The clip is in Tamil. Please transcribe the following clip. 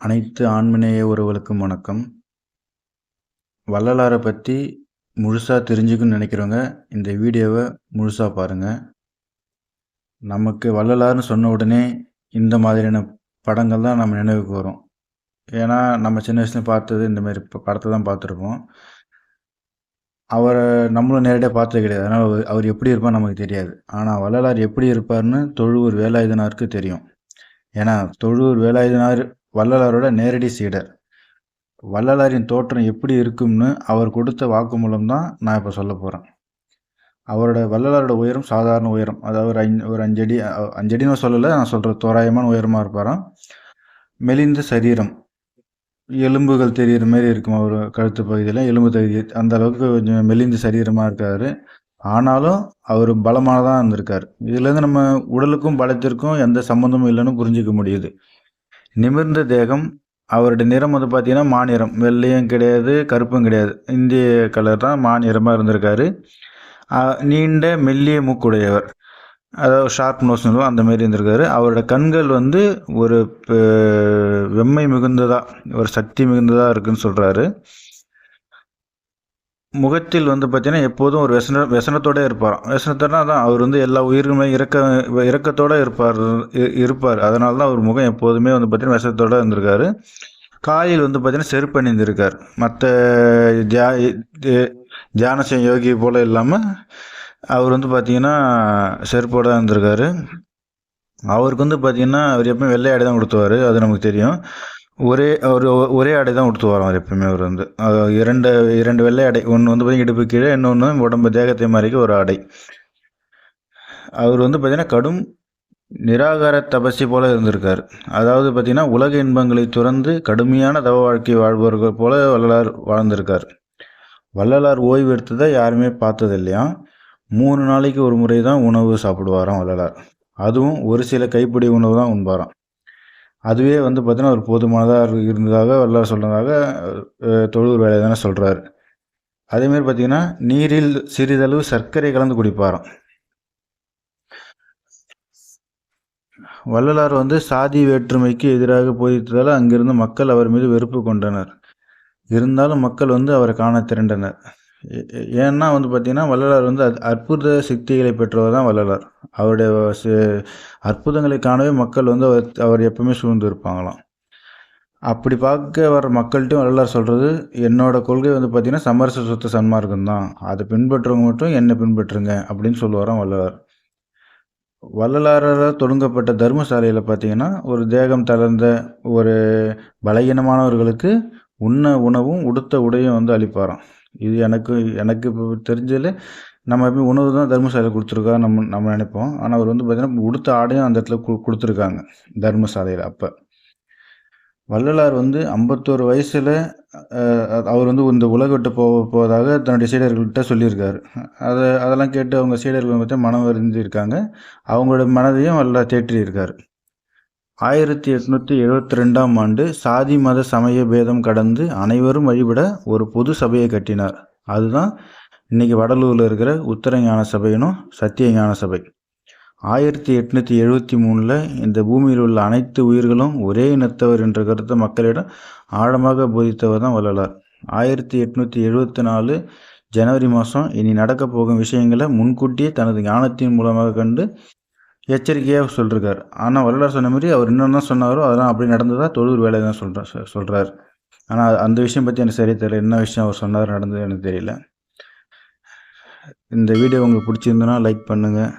அனைத்து ஆண்மநேய உறவுகளுக்கும் வணக்கம். வள்ளலாரை பற்றி முழுசாக தெரிஞ்சுக்கணும்னு நினைக்கிறவங்க இந்த வீடியோவை முழுசாக பாருங்கள் நமக்கு வள்ளலார்னு சொன்ன உடனே இந்த மாதிரியான படங்கள் தான் நம்ம நினைவுக்கு வரும். ஏன்னா நம்ம சின்ன வயசுல பார்த்தது இந்தமாரி இப்போ படத்தை தான் பார்த்துருப்போம். அவரை நம்மளும் நேரடியாக பார்த்தது கிடையாது. அதனால் அவர் அவர் எப்படி இருப்பார் நமக்கு தெரியாது. ஆனால் வள்ளலார் எப்படி இருப்பார்னு தொழுவூர் வேலாயுதனாருக்கு தெரியும். ஏன்னா தொழுவூர் வேலாயுதனார் வள்ளலாரோட நேரடி சீடர் வள்ளலாரின் தோற்றம் எப்படி இருக்கும்னு அவர் கொடுத்த வாக்குமூலம் தான் நான் இப்போ சொல்ல போகிறேன் அவரோட வள்ளலாரோட உயரம் சாதாரண உயரம். அதாவது ஒரு அஞ்சு ஒரு அஞ்சடி அஞ்சடின்னு சொல்லலை நான் சொல்கிற தோராயமான உயரமாக இருப்பாராம். மெலிந்த சரீரம். எலும்புகள் தெரிகிற மாதிரி இருக்கும் அவர் கழுத்து பகுதியில் எலும்பு தகுதி அந்த அளவுக்கு கொஞ்சம் மெலிந்த சரீரமாக இருக்காரு. ஆனாலும் அவர் பலமானதாக இருந்திருக்கார். இதுலேருந்து நம்ம உடலுக்கும் பலத்திற்கும் எந்த சம்மந்தமும் இல்லைன்னு புரிஞ்சிக்க முடியுது. நிமிர்ந்த தேகம் அவருடைய நிறம் வந்து பார்த்தீங்கன்னா மாநிறம். வெள்ளையும் கிடையாது கருப்பும் கிடையாது. இந்திய கலர் தான் மாநிறமாக இருந்திருக்காரு. நீண்ட மெல்லிய மூக்குடையவர். அதாவது ஷார்ப் நோஸ் அந்த மாதிரி இருந்திருக்காரு. அவரோட கண்கள் வந்து ஒரு வெம்மை மிகுந்ததாக ஒரு சக்தி மிகுந்ததாக இருக்குன்னு சொல்கிறாரு முகத்தில் வந்து பார்த்தீங்கன்னா எப்போதும் ஒரு வெசன வெசனத்தோடு இருப்பார் வெசனத்தோடனா தான் அவர் வந்து எல்லா உயிர்களுமே இறக்க இறக்கத்தோடு இருப்பார் இருப்பார். அதனால தான் அவர் முகம் எப்போதுமே வந்து பார்த்திங்கன்னா வெசனத்தோடு இருந்திருக்காரு. காலில் வந்து பார்த்திங்கன்னா செருப்பு அணிந்திருக்கார். மற்ற ஜா தியானசம் யோகி போல் இல்லாமல் அவர் வந்து பார்த்திங்கன்னா செருப்போட இருந்திருக்காரு. அவருக்கு வந்து பார்த்திங்கன்னா அவர் எப்பவுமே வெள்ளையாடி தான் கொடுத்துவார் அது நமக்கு தெரியும். ஒரே ஒரு ஒரே ஆடை தான் உடுத்து வரோம் அவர் எப்பவுமே அவர் வந்து. அது இரண்டு இரண்டு வெள்ளை ஆடை. ஒன்று வந்து பார்த்தீங்கன்னா இடுப்பு கீழே இன்னொன்று உடம்பு தேகத்தை மாதிரிக்கு ஒரு ஆடை. அவர் வந்து பார்த்தீங்கன்னா கடும் நிராகார தபசி போல இருந்திருக்கார். அதாவது பார்த்திங்கன்னா உலக இன்பங்களை துறந்து கடுமையான தவ வாழ்க்கை வாழ்பவர்கள் போல வள்ளலார் வாழ்ந்திருக்கார். வள்ளலார் ஓய்வு எடுத்ததை யாருமே பார்த்தது இல்லையா மூணு நாளைக்கு ஒரு முறை தான் உணவு சாப்பிடுவாராம் வள்ளலார். அதுவும் ஒரு சில கைப்பிடி உணவு தான் உண்பாராம். அதுவே வந்து பார்த்தீங்கன்னா ஒரு போதுமானதாக இருந்ததாக வல்லார் சொன்னதாக அஹ், தொழுவூர் வேலை தானே சொல்கிறாரு அதேமாரி பார்த்தீங்கன்னா நீரில் சிறிதளவு சர்க்கரை கலந்து குடிப்பாராம். வள்ளலார் வந்து சாதி வேற்றுமைக்கு எதிராக போதித்ததால் அங்கிருந்து மக்கள் அவர் மீது வெறுப்பு கொண்டனர். இருந்தாலும் மக்கள் வந்து அவரை காண திரண்டனர். ஏன்னா வந்து பார்த்தீங்கன்னா வள்ளலார் வந்து அத்- அற்புத சக்திகளை பெற்றவர் தான் வள்ளலார். அவருடைய அற்புதங்களை காணவே மக்கள் வந்து அவர் அவர் எப்பவுமே சூழ்ந்து இருப்பாங்களாம். அப்படி பார்க்க வர மக்கள்கிட்டையும் வள்ளலார் சொல்கிறது என்னோட கொள்கை வந்து பார்த்தீங்கன்னா சமரச சொத்து சன்மார்க்கம் தான். அதை பின்பற்றுறவங்க மட்டும் என்னை பின்பற்றுங்க அப்படின்னு சொல்லுவாராம் வள்ளலார். வள்ளலாரால் தொடங்கப்பட்ட தர்மசாலையில் பார்த்தீங்கன்னா ஒரு தேகம் தளர்ந்த ஒரு பலகீனமானவர்களுக்கு உண்ண உணவும் உடுத்த உடையும் வந்து அளிப்பாராம். இது எனக்கு எனக்கு இப்போ தெரிஞ்சதில் நம்ம எப்பயும் உணவு தான் தர்மசாலையில் கொடுத்துருக்கா நம்ம நம்ம நினைப்போம். ஆனால் அவர் வந்து பார்த்தீங்கன்னா உடுத்த ஆடையும் அந்த இடத்துல கு கொடுத்துருக்காங்க தர்மசாலையில் அப்போ. வள்ளலார் வந்து ஐம்பத்தோரு வயசில் அவர் வந்து இந்த உலக விட்டு போக போவதாக தன்னுடைய சீடர்கள்கிட்ட சொல்லியிருக்காரு. அதை அதெல்லாம் கேட்டு அவங்க சீடர்கள் வந்து மனம் இருக்காங்க அவங்களோட மனதையும் வல்லா தேற்றியிருக்காரு. ஆயிரத்தி எட்நூற்றி எழுபத்தி ரெண்டாம் ஆண்டு சாதி மத சமய பேதம் கடந்து அனைவரும் வழிபட ஒரு பொது சபையை கட்டினார். அதுதான் இன்னைக்கு வடலூரில் இருக்கிற உத்தர ஞான சபையினும் சத்திய ஞான சபை. ஆயிரத்தி எட்நூற்றி எழுபத்தி மூணில் இந்த பூமியில் உள்ள அனைத்து உயிர்களும் ஒரே இனத்தவர் என்ற கருத்தை மக்களிடம் ஆழமாக போதித்தவர் தான் வள்ளலார். ஆயிரத்தி எட்நூற்றி எழுபத்தி நாலு ஜனவரி மாதம் இனி நடக்கப் போகும் விஷயங்களை முன்கூட்டியே தனது ஞானத்தின் மூலமாக கண்டு எச்சரிக்கையாக சொல்லியிருக்கார் ஆனால் வரலாறு சொன்ன மாதிரி அவர் என்னென்ன சொன்னாரோ அதெல்லாம் அப்படி நடந்ததா தொழுர் வேலை தான் சொல்கிறார் சொல்கிறார் ஆனால் அந்த விஷயம் பற்றி எனக்கு சரியாக தெரியல. என்ன விஷயம் அவர் சொன்னார் நடந்தது எனக்கு தெரியல. இந்த வீடியோ உங்களுக்கு பிடிச்சிருந்தனா லைக் பண்ணுங்கள்